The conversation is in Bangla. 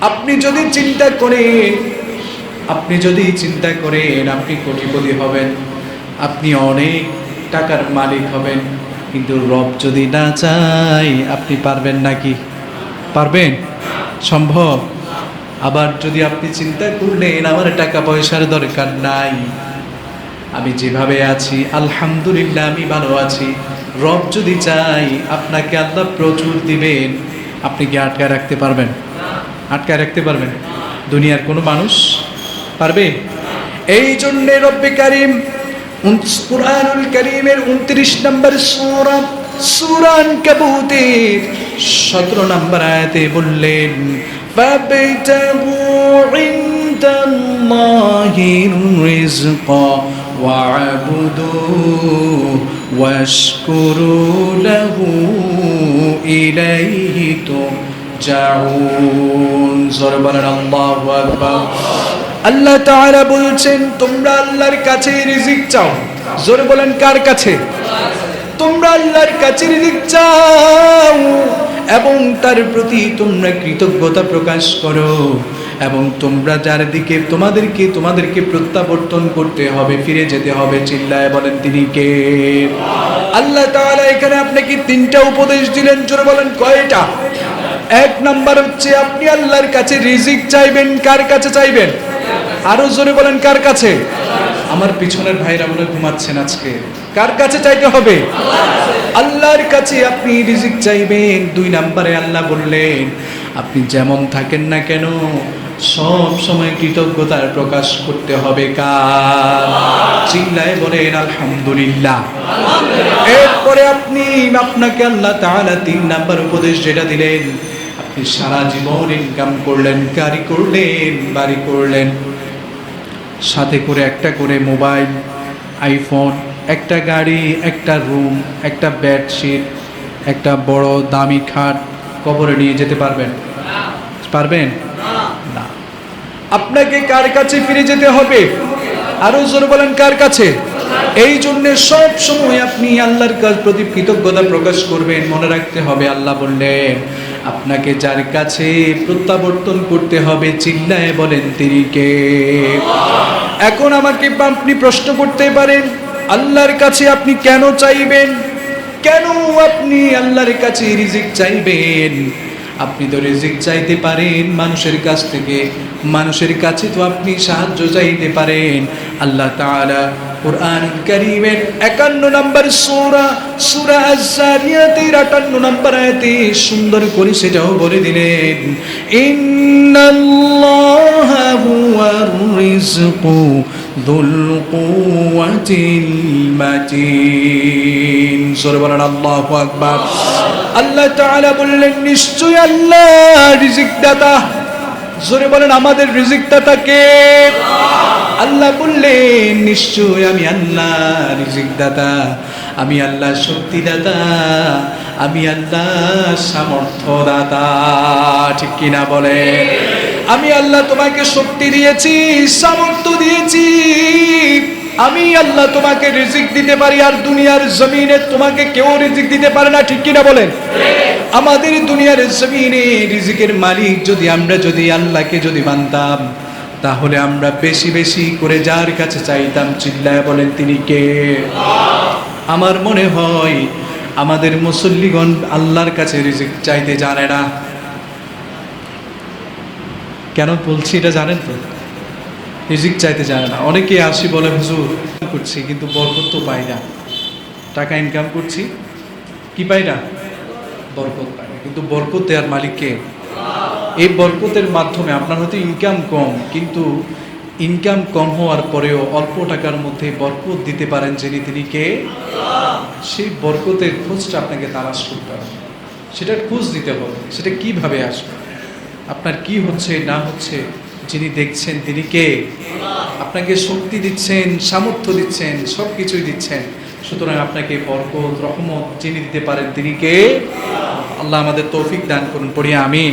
আপনি যদি চিন্তা করেন, আপনি যদি চিন্তা করেন, আপনি কোটিপতি হবেন, আপনি অনেক টাকার মালিক হবেন, কিন্তু রব যদি না চাই আপনি পারবেন নাকি? পারবেন? সম্ভব? আবার যদি আপনি চিন্তা করলেন, আমার টাকা পয়সার দরকার নাই, আমি যেভাবে আছি, আলহামদুলিল্লাহ আমি ভালো আছি, রব যদি চাই আপনাকে আল্লাহ প্রচুর দিবেন, আপনি কি আটকায় রাখতে পারবেন? আটকায় রাখতে পারবেন দুনিয়ার কোনো মানুষ পারবে এই জন্যে রব্বে কারিম উন- কুরআনুল করিমের উনত্রিশ নম্বর সুরা সুরান কাবুতের সতেরো নম্বর আয়াতে বললেন فابتغوا عند الله الرزق واعبدوه واشكروا له إليه ترجعون জোরে বলেন আল্লাহু আকবার। আল্লাহ তাআলা বলছেন, তোমরা আল্লাহর কাছে রিজিক চাও। জোরে বলেন, কার কাছে? তোমরা আল্লাহর কাছে রিজিক চাও এবং তার প্রতি তোমরা কৃতজ্ঞতা প্রকাশ করো এবং তোমরা যার দিকে তোমাদেরকে তোমাদেরকে প্রত্যাবর্তন করতে হবে, ফিরে যেতে হবে। চিল্লায় বলেন তিনি কে? আল্লাহ তাআলা এখানে আপনাকে তিনটা উপদেশ দিলেন। জোরে বলেন, কয়টা? এক নাম্বার হচ্ছে আপনি আল্লাহর কাছে রিজিক চাইবেন, কার কাছে চাইবেন? আরও জোরে বলেন, কার কাছে? আমার পিছনের ভাইরা বলে ঘুমাচ্ছেন আজকে। কার কাছে চাইতে হবে? আল্লাহর কাছে আপনি রিজিক চাইবেন। দুই নাম্বারে আল্লাহ বললেন, আপনি যেমন থাকেন না কেন, সব সময় কৃতজ্ঞতার প্রকাশ করতে হবে কার? চিল্লায় বলেন, আলহামদুলিল্লাহ। এরপরে আপনি আপনাকে আল্লাহ তাআলা তিন নাম্বার উপদেশ যেটা দিলেন সারা জীবন ইনকাম করলেন, গাড়ি করলেন, বাড়ি করলেন। সাথে করে একটা করে মোবাইল আইফোন একটা গাড়ি, একটা রুম একটা বেডশিট একটা বড় দামি খাট কবরে নিয়ে যেতে পারবেন। পারবেন? না। আপনাকে কার কাছে ফিরে যেতে হবে? আরও জোর বলেন, কার কাছে? এই জন্য সব সময় আপনি আল্লাহর কাছ প্রতি কৃতজ্ঞতা প্রকাশ করবেন, মনে রাখতে হবে, আল্লাহ বললেন আপনাকে যার কাছে প্রত্যাবর্তন করতে হবে, চিল্লায় বলেন তিনি কে? এখন আমাকে আপনি প্রশ্ন করতে পারেন, আল্লাহর কাছে আপনি কেন চাইবেন? কেন আপনি আল্লাহর কাছে রিজিক চাইবেন? আপনি তো রিজিক চাইতে পারেন মানুষের কাছ থেকে, মানুষের কাছে তো আপনি সাহায্য চাইতে পারেন। আল্লাহ তাআলা কোরআন কারীমের 51 নম্বর সূরা সূরা আজ-জারিয়াতের 58 নম্বর আয়াতে সুন্দর দিলেন বলেন আল্লাহু বললেন নিশ্চয় আল্লাহ রিজিক দাতা জোরে বলেন আমাদের রিজিক দাতা কে আল্লাহ বললেন নিশ্চয় আমি আল্লাহ রিজিক দাতা আমি আল্লাহ শক্তি দাতা আমি আল্লাহ সামর্থ্য দাতা ঠিক কিনা বলে? আমি আল্লাহ তোমাকে শক্তি দিয়েছি, সামর্থ্য দিয়েছি। আমি আল্লাহ তোমাকে রিজিক দিতে পারি, আর দুনিয়ার জমিনে তোমাকে কেউ রিজিক দিতে পারে না, ঠিক কিনা বলেন? আমাদের দুনিয়ার জমিনে রিজিকের মালিক যদি, আমরা যদি আল্লাহকে যদি মানতাম তাহলে আমরা বেশি বেশি করে যার কাছে চাইতাম চিল্লায় বলেন তিনি কে? আমার মনে হয় আমাদের মুসল্লিগণ আল্লাহর কাছে রিজিক চাইতে জানে না। কেন বলছি এটা জানেন তো? রিজিক চাইতে জানে না। অনেকে আসি বলে, হুজুর করছি, কিন্তু বরকত তো পাই না। টাকা ইনকাম করছি, কি পাই না? বরকত পাই না। কিন্তু বরকত দেওয়ার মালিককে এই বরকতের মাধ্যমে আপনার হয়তো ইনকাম কম, কিন্তু ইনকাম কম হওয়ার পরেও অল্প টাকার মধ্যে বরকত দিতে পারেন যিনি তিনি কে? সেই বরকতের খোঁজটা আপনাকে তালাশ করতে হবে। সেটার খোঁজ দিতে হবে। সেটা কীভাবে আসবে? আপনার কি হচ্ছে, না হচ্ছে, যিনি দেখছেন তিনি কে? আপনাকে শক্তি দিচ্ছেন, সামর্থ্য দিচ্ছেন সব কিছুই দিচ্ছেন। সুতরাং আপনাকে বরকত, রহমত যিনি দিতে পারেন তিনি কে? আল্লাহ আমাদের তৌফিক দান করুন পড়িয়া আমি